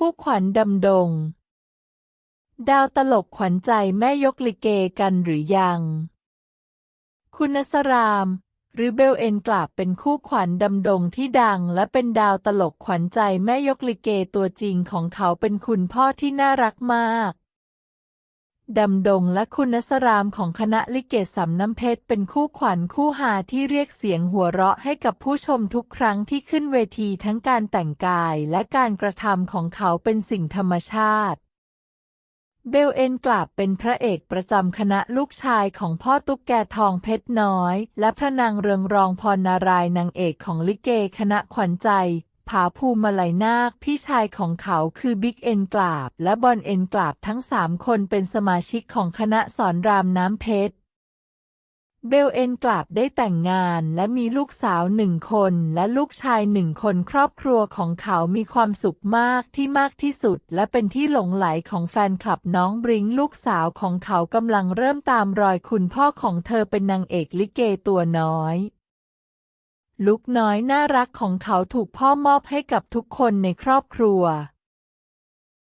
คู่ขวัญดำดง ดาวตลกขวัญใจแม่ยกลิเกกันหรือยัง คุณนสราม หรือเบลเอ็นกลับเป็นคู่ขวัญดำดงที่ดัง และเป็นดาวตลกขวัญใจแม่ยกลิเกตัวจริงของเขาเป็นคุณพ่อที่น่ารักมาก ดำดงและคุณนสรามของคณะลิเกสำน้ำเพชรเป็นคู่ขวัญคู่หาที่เรียกเสียงหัวเราะให้กับผู้ชมทุกครั้งที่ขึ้นเวทีทั้งการแต่งกายและการกระทำของเขาเป็นสิ่งธรรมชาติ เบลเอนกลับเป็นพระเอกประจำคณะลูกชายของพ่อตุ๊กแกทองเพชรน้อย และพระนางเรืองรองพรนารายนางเอกของลิเกคณะขวัญใจ ผาภูมิมาลัยนาคพี่ชายของเขาคือบิ๊กเอ็นกราบ และบอลเอ็นกราบทั้งสามคนเป็นสมาชิกของคณะสอนรามน้ำเพชร เบลเอ็นกลับได้แต่งงานและมีลูกสาวหนึ่งคนและลูกชายหนึ่งคนครอบครัวของเขามีความสุขมากที่มากที่สุด และเป็นที่หลงไหลของแฟนคลับน้องบริงลูกสาวของเขากำลังเริ่มตามรอยคุณพ่อของเธอเป็นนางเอกลิเกตัวน้อย ลูกน้อยน่ารักของเขาถูกพ่อมอบให้กับทุกคนในครอบครัว